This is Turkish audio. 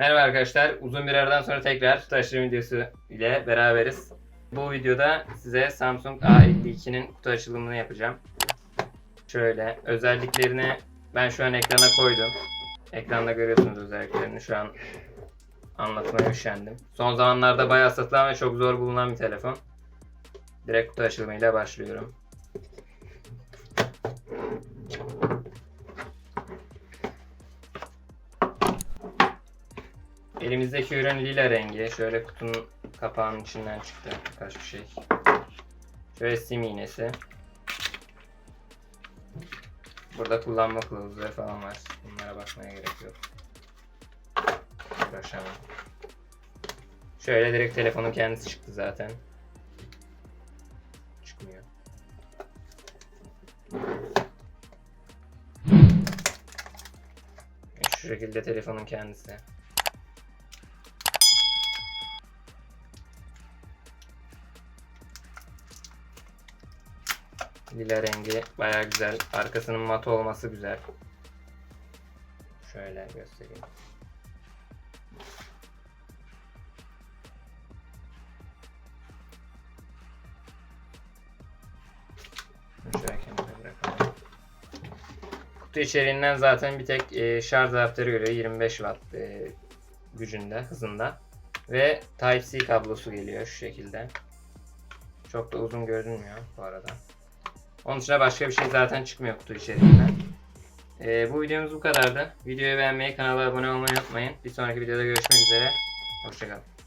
Merhaba arkadaşlar. Uzun bir aradan sonra tekrar taşıma videosu ile beraberiz. Bu videoda size Samsung A52'nin kutu açılımını yapacağım. Şöyle özelliklerini ben şu an ekrana koydum. Ekranda görüyorsunuz özelliklerini. Şu an anlatmaya üşendim. Son zamanlarda bayağı satılan ve çok zor bulunan bir telefon. Direkt kutu açılımıyla başlıyorum. Elimizdeki ürün lila rengi. Şöyle kutunun kapağının içinden çıktı birkaç bir şey. Şöyle sim iğnesi. Burada kullanma kılavuzları falan var. Bunlara bakmaya gerek yok. Uğraşamam. Şöyle direkt telefonun kendisi çıktı zaten. Çıkmıyor. Şu şekilde telefonun kendisi. Lila rengi baya güzel. Arkasının mat olması güzel. Şöyle göstereyim. Kutu içeriğinden zaten bir tek e, şarj adaptörü görüyor. 25 watt e, gücünde, hızında. Ve Type-C kablosu geliyor şu şekilde. Çok da uzun görünmüyor bu arada. Onun dışında başka bir şey zaten çıkmıyor kutu içeriğinden. Ee, bu videomuz bu kadardı. Videoyu beğenmeyi, kanala abone olmayı unutmayın. Bir sonraki videoda görüşmek üzere. Hoşçakalın.